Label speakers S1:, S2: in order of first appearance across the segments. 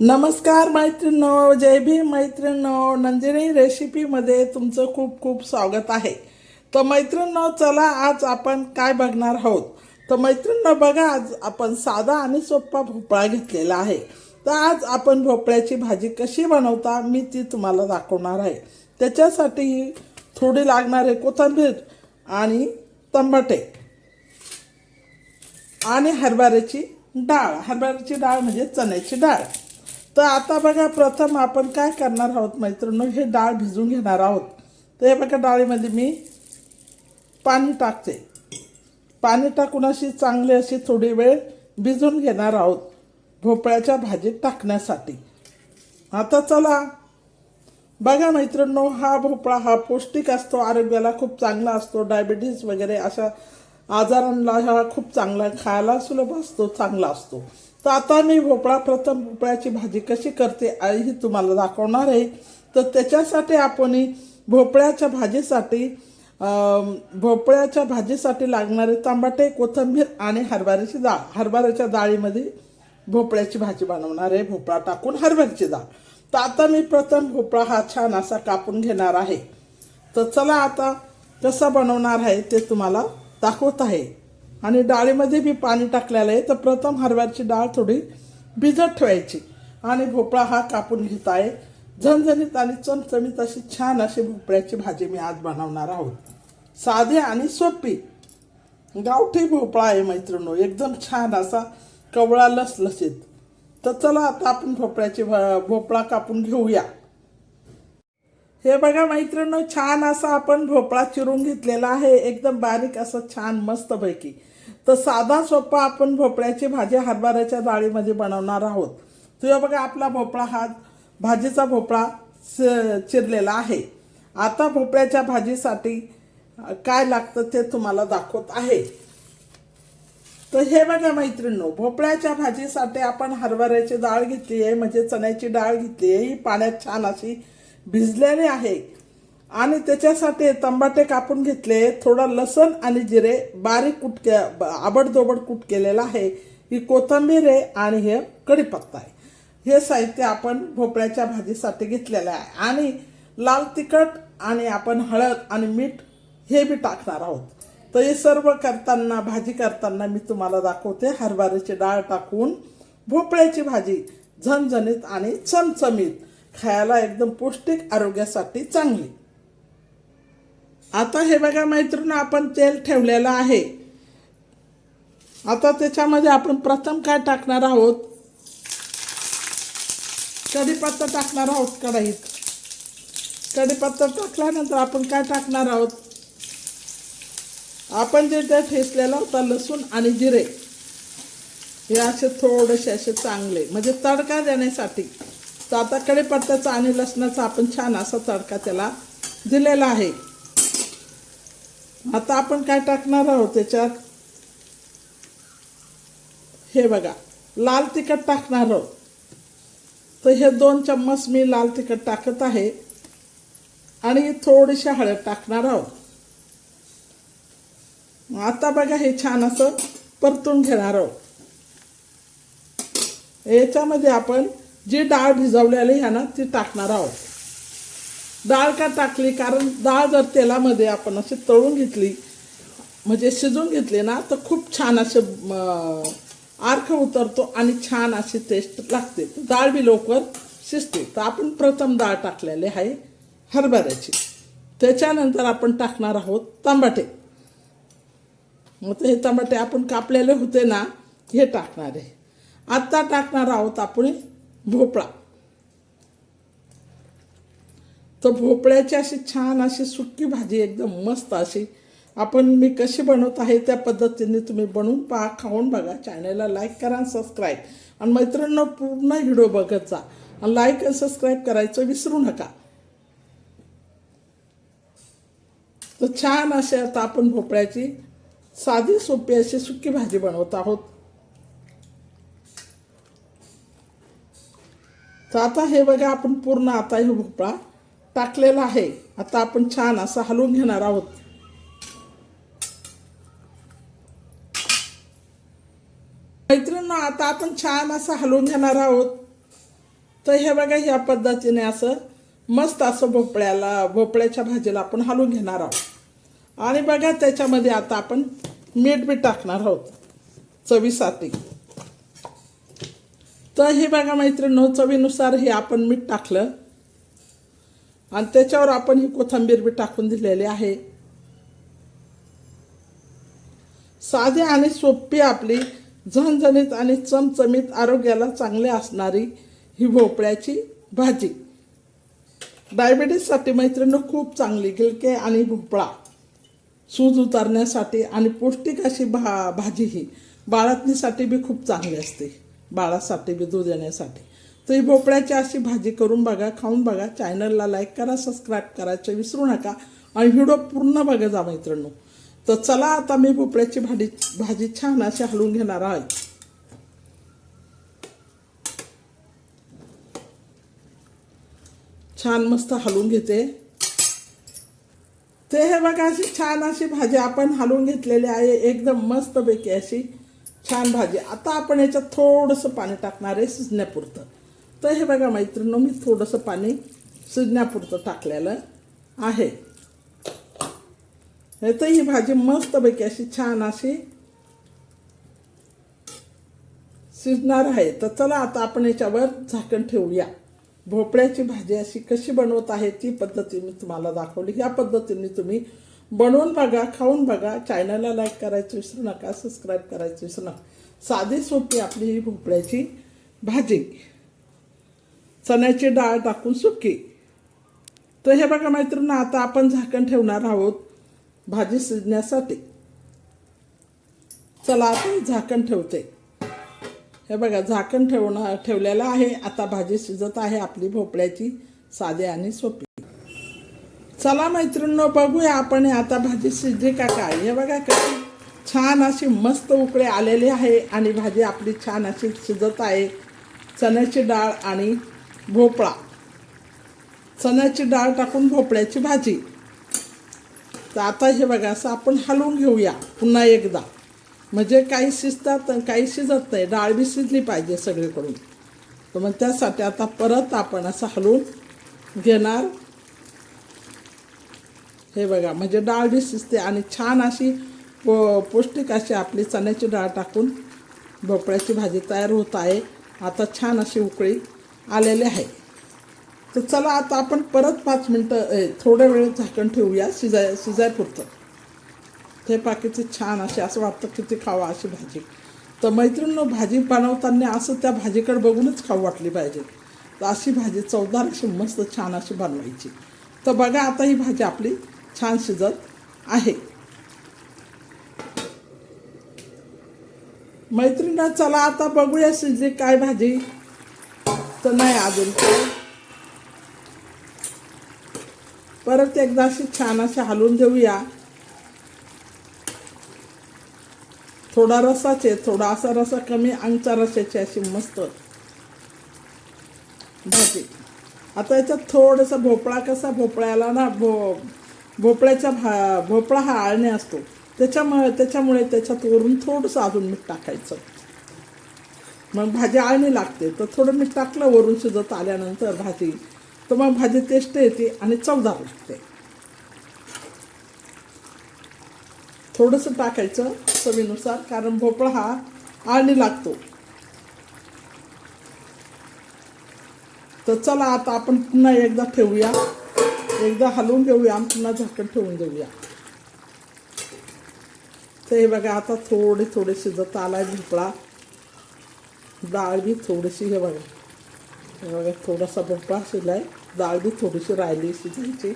S1: नमस्कार मैत्रिणो जय भीम मैत्रिणो नंदिनी रेसिपीमध्ये तुमचं खूप खूप स्वागत आहे. तर मैत्रिणो चला आज आपण काय बघणार आहोत? तर मैत्रिणो बघा आज आपण साधा आणि सोप्पा भोपळा घेतलेला आहे. तर आज आपण भोपळ्याची भाजी कशी बनवता मी ती तुम्हाला दाखवणार आहे. त्याच्यासाठी थोडी लागणारे कोथिंबीर आणि तंबटे आणि हरभऱ्याची डाळ. हरभऱ्याची डाळ म्हणजे चण्याची डाळ. तर आता बघा प्रथम आपण काय करणार आहोत मैत्रिणी? हे डाळ भिजून घेणार आहोत. तर हे बघा डाळीमध्ये मी पाणी टाकते. पाणी टाकून अशी चांगली अशी थोडी वेळ भिजून घेणार आहोत भोपळ्याच्या भाजीत टाकण्यासाठी. आता चला. बघा मैत्रिणींनो हा भोपळा हा पौष्टिक असतो आरोग्याला खूप चांगला असतो डायबिटीज वगैरे अशा आजारांना हा खूप चांगला खायला सुलभ असतो चांगला असतो. तर आता मी भोपळा प्रथम भोपळ्याची भाजी कशी करते आई ही तुम्हाला दाखवणार आहे. तर त्याच्यासाठी आपण भोपळ्याच्या भाजीसाठी भोपळ्याच्या भाजीसाठी लागणारे तांबाटे कोथिंबीर आणि हरभऱ्याची डाळ. हरभऱ्याच्या डाळीमध्ये भोपळ्याची भाजी बनवणार आहे. भोपळा टाकून हरभऱ्याची डाळ. तर आता मी प्रथम भोपळा हा छान असा कापून घेणार आहे. तर चला आता कसा बनवणार आहे ते तुम्हाला दाखवत आहे. आणि डाळीमध्ये मी पाणी टाकलेलं आहे. तर प्रथम हरभऱ्याची डाळ थोडी भिजत ठेवायची. आणि भोपळा हा कापून घेत आहे. झणझणीत आणि चमचमीत अशी छान अशी भोपळ्याची भाजी मी आज बनवणार आहोत. साधी आणि सोपी. गावठी भोपळा आहे मैत्रिणो एकदम छान असा कवळा लसलसीत तर चला आता आपण भोपळ्याची भ- भोपळा कापून घेऊया. हे बघा मैत्रिणी छान असा आपण भोपळा चिरून घेतलेला आहे. एकदम बारीक असं छान मस्तपैकी. तर साधा सोपा आपण भोपळ्याची भाजी हरभऱ्याच्या डाळीमध्ये बनवणार आहोत. तुझ्या बघा आपला भोपळा हा भाजीचा भोपळा च- चिरलेला आहे. आता भोपळ्याच्या भाजीसाठी काय लागतं ते तुम्हाला दाखवत आहे. तर हे बघा मैत्रिणींनो भोपळ्याच्या भाजीसाठी आपण हरभऱ्याची डाळ घेतली आहे म्हणजे चण्याची डाळ घेतली आहे. ही पाण्यात छान अशी भिजलेली आहे. आणि त्याच्यासाठी तंबाटे कापून घेतले थोडं लसण आणि जिरे बारीक कुट के आबडदोबड कुट केलेला आहे. ही कोथिंबीर आहे आणि हे कढीपत्ता आहे. हे साहित्य आपण भोपळ्याच्या भाजीसाठी घेतलेलं आहे. आणि लाल तिखट आणि आपण हळद आणि मीठ हे बी टाकणार आहोत. तर हे सर्व करताना भाजी करताना मी तुम्हाला दाखवते. हरभऱ्याची डाळ टाकून भोपळ्याची भाजी झणझणीत आणि चमचमीत. खायला एकदम पौष्टिक आरोग्यासाठी चांगली. आता हे बघा मैत्रीण आपण तेल ठेवलेलं आहे. आता त्याच्यामध्ये आपण प्रथम काय टाकणार आहोत? कढीपत्ता टाकणार आहोत कढईत. कढीपत्ता टाकल्यानंतर आपण काय टाकणार आहोत? आपण जे ते ठेचलेला होता लसूण आणि जिरे हे असे थोडेसे असे चांगले म्हणजे तडका देण्यासाठी. तर आता कढीपत्त्याचा आणि लसणाचा आपण छान असा तडका त्याला दिलेला आहे. आता आपण काय टाकणार आहोत त्याच्यात? हे बघा लाल तिखट टाकणार आहोत. तर हे दोन चम्मच मी लाल तिखट टाकत आहे. आणि थोडीशी हळद टाकणार आहोत. आता बघा हे छान असं परतून घेणार आहोत. याच्यामध्ये आपण जी डाळ भिजवलेली आहे ना ती टाकणार आहोत. डाळ का टाकली? कारण डाळ जर तेलामध्ये आपण अशी तळून घेतली म्हणजे शिजून घेतली ना तर खूप छान असे आर्ख उतरतो आणि छान अशी टेस्ट लागते. डाळ बी लवकर शिजते. तर आपण प्रथम डाळ टाकलेली आहे हरभऱ्याची. त्याच्यानंतर आपण टाकणार आहोत तांबाटे. मग ते हे टमाटे आपण कापलेले होते ना हे टाकणार आहे. आत्ता टाकणार आहोत आपण भोपळा. तर भोपळ्याची अशी छान अशी सुकी भाजी एकदम मस्त अशी. आपण मी कशी बनवत आहे त्या पद्धतीने तुम्ही बनवून पहा खाऊन बघा. चॅनलला लाईक करा आणि सबस्क्राईब आणि मैत्रिणींना पूर्ण व्हिडिओ बघत जा. आणि लाईक आणि सबस्क्राईब करायचं विसरू नका. तर छान असे आता आपण भोपळ्याची साधी सोपी अशी सुकी भाजी बनवत आहोत. तर आता हे बघा आपण पूर्ण आता हे भोपळा टाकलेला आहे. आता आपण छान असं हलवून घेणार आहोत. मैत्रिणींनो आता आपण छान असं हलवून घेणार आहोत. तर हे बघा ह्या पद्धतीने असं मस्त असं भोपळ्याला भोपळ्याच्या भाजीला आपण हलवून घेणार आहोत. आणि बघा त्याच्यामध्ये आता आपण मीठ बी टाकणार आहोत चवीसाठी. तर हे बघा मैत्रिणी चवीनुसार हे आपण मीठ टाकलं. आणि त्याच्यावर आपण ही कोथिंबीर बी टाकून दिलेली आहे. साधी आणि सोपी आपली झणझणीत आणि चमचमीत आरोग्याला चांगली असणारी ही भोपळ्याची भाजी. डायबिटीजसाठी मैत्रिणी खूप चांगली गिलके आणि भोपळा. सूज उतारण्यासाठी आणि पौष्टिक अशी भा भाजी ही बाळातनीसाठी बी खूप चांगली असते. बाळासाठी बी दूध येण्यासाठी. तुम्ही भोपळ्याची अशी भाजी करून बघा खाऊन बघा. चॅनलला लाईक करा सबस्क्राईब करायचं विसरू नका. आणि व्हिडिओ पूर्ण बघा जा मैत्रिणी तर चला आता मी भोपळ्याची भाजी भाजी छान अशी हलवून घेणार आहे. छान मस्त हलवून घेते. ते हे बघा अशी छान अशी भाजी आपण हलवून घेतलेली आहे. एकदम मस्तपैकी अशी छान भाजी. आता आपण याच्यात थोडंसं पाणी टाकणार आहे शिजण्यापुरतं. तर हे बघा मैत्रिणी मी थोडंसं पाणी शिजण्यापुरतं टाकलेलं आहे. हे तर ही भाजी मस्तपैकी अशी छान अशी शिजणार आहे. तर चला आता आपण याच्यावर झाकण ठेवूया. भोपळ्याची भाजी अशी कशी बनवत आहे ती पद्धती मी तुम्हाला दाखवली. ह्या पद्धतीने तुम्ही बनवून बघा खाऊन बघा. चॅनलला लाईक करायचं विसरू नका सबस्क्राईब करायचं विसरू नका. साधी सोपी आपली ही भोपळ्याची भाजी. चण्याची डाळ टाकून सुकी. तर हे बघा मैत्रिणी आता आपण झाकण ठेवणार आहोत भाजी शिजण्यासाठी. चला आता झाकण ठेवते. हे बघा झाकण ठेवणं ठेवलेलं आहे. आता भाजी शिजत आहे आपली भोपळ्याची साधी आणि सोपी. चला मैत्रिणींनो बघूया आपण हे आता भाजी शिजली का काय. हे बघा कशी छान अशी मस्त उकळे आलेली आहे आणि भाजी आपली छान अशी शिजत आहे. चण्याची डाळ आणि भोपळा. चण्याची डाळ टाकून भोपळ्याची भाजी. तर आता हे बघा असं आपण हलवून घेऊया पुन्हा एकदा. म्हणजे काही शिजतात काही शिजत नाही. डाळ बी शिजली पाहिजे सगळीकडून. तर मग त्यासाठी आता परत आपण असं हलवून घेणार. हे बघा म्हणजे डाळ बी शिजते आणि छान अशी पो पौष्टिक अशी आपली चण्याची डाळ टाकून भोपळ्याची भाजी तयार होत आहे. आता छान अशी उकळी. आलेले आहे. तर चला आता आपण परत पाच मिनटं ए, थोड्या वेळ झाकण ठेवूया शिजाय शिजायपुरतं. ते पाकीचे छान असे असं वाटतं किती खावा अशी भाजी. तर मैत्रिणीनं भाजी बनवताना असं त्या भाजीकडे बघूनच खाऊ वाटली पाहिजे. तर अशी भाजी चवदार अशी मस्त छान अशी बनवायची. तर बघा आता ही भाजी आपली छान शिजत आहे. मैत्रिणीनं चला आता बघूया शिजली काय भाजी. तर नाही अजून. परत एकदा अशी छान अशी हलवून देऊया थोडा रसाच आहे थोडा असा रसा कमी अंगचा रसाची अशी मस्त भाजी. आता याच्यात थोडासा भोपळा कसा भोपळ्याला ना भो भोपळ्याच्या भा भोपळा हा आळणे असतो. त्याच्यामुळे त्याच्यामुळे त्याच्यात वरून थोडंसं अजून मीठ टाकायचं. मग भाजी आळणी लागते. तर थोडं मीठ टाकलं वरून शिजत आल्यानंतर भाजी. तर मग भाजी टेस्ट येते आणि चवदार लागते थोडंसं टाकायचं चवीनुसार कारण भोपळा हा आळणी लागतो. तर चला आता आपण पुन्हा एकदा ठेवूया. एकदा हलवून घेऊया आणि पुन्हा झाकण ठेवून देऊया. तर हे बघा आता थोडे थोडे शिजत आलाय भोपळा. डाळ बी थोडीशी हे बघा. हे बघा थोडासा भोपळा शिलाय डाळ बी थोडीशी राहिली शिजायची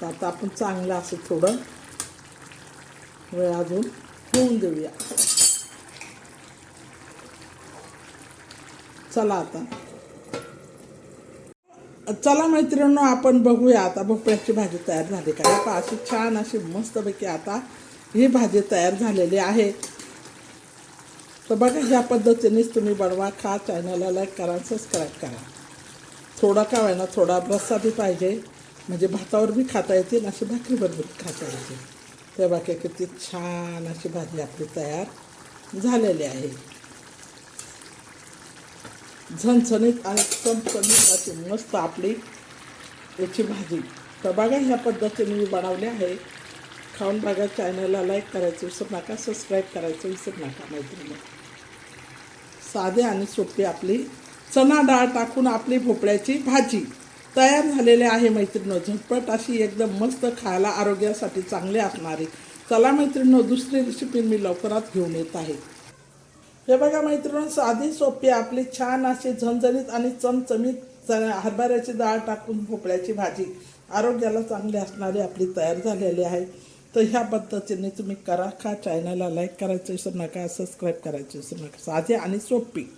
S1: तर आता आपण चांगलं असं थोडं वेळ अजून होऊन देऊया. चला आता. चला मैत्रिणींनो आपण बघूया आता भोपळ्याची भाजी तयार झाली का अशी छान अशी मस्तपैकी आता ही भाजी तयार झालेली आहे. तर बघा ह्या पद्धतीनेच तुम्ही बनवा खा चॅनलला लाईक करा सबस्क्राईब करा. थोडा का होईना थोडा रस्सा बी पाहिजे. म्हणजे भातावर बी खाता येतील अशी भाकरीबरोबर बी खाता येतील. ते बाकी किती छान अशी भाजी आपली तयार झालेली आहे. झणझणीत आणि चमचणीत अशी मस्त आपली याची भाजी. तर बघा ह्या पद्धतीने मी बनवली आहे. खाऊन बघा चॅनलला लाईक करायचं विसरू नका सबस्क्राईब करायचं विसरू नका मैत्रिणी. साधे आणि सोपी आपली चणा डाळ टाकून आपली भोपळ्याची भाजी तयार झालेली आहे मैत्रिणी. झटपट अशी एकदम मस्त खायला आरोग्यासाठी चांगली असणारी. चला मैत्रिणी दुसरी रेसिपी मी लवकरात घेऊन येत आहे. हे बघा मैत्रिणी साधी सोपी आपली छान अशी झणझणीत आणि चमचमीत च- हरभऱ्याची डाळ टाकून भोपळ्याची भाजी आरोग्याला चांगली असणारी आपली तयार झालेली आहे. तर ह्या पद्धतीने तुम्ही करा खा चॅनलला लाईक करायचं विसरू नका सबस्क्राईब करायचं विसरू नका. साधी आणि सोपी.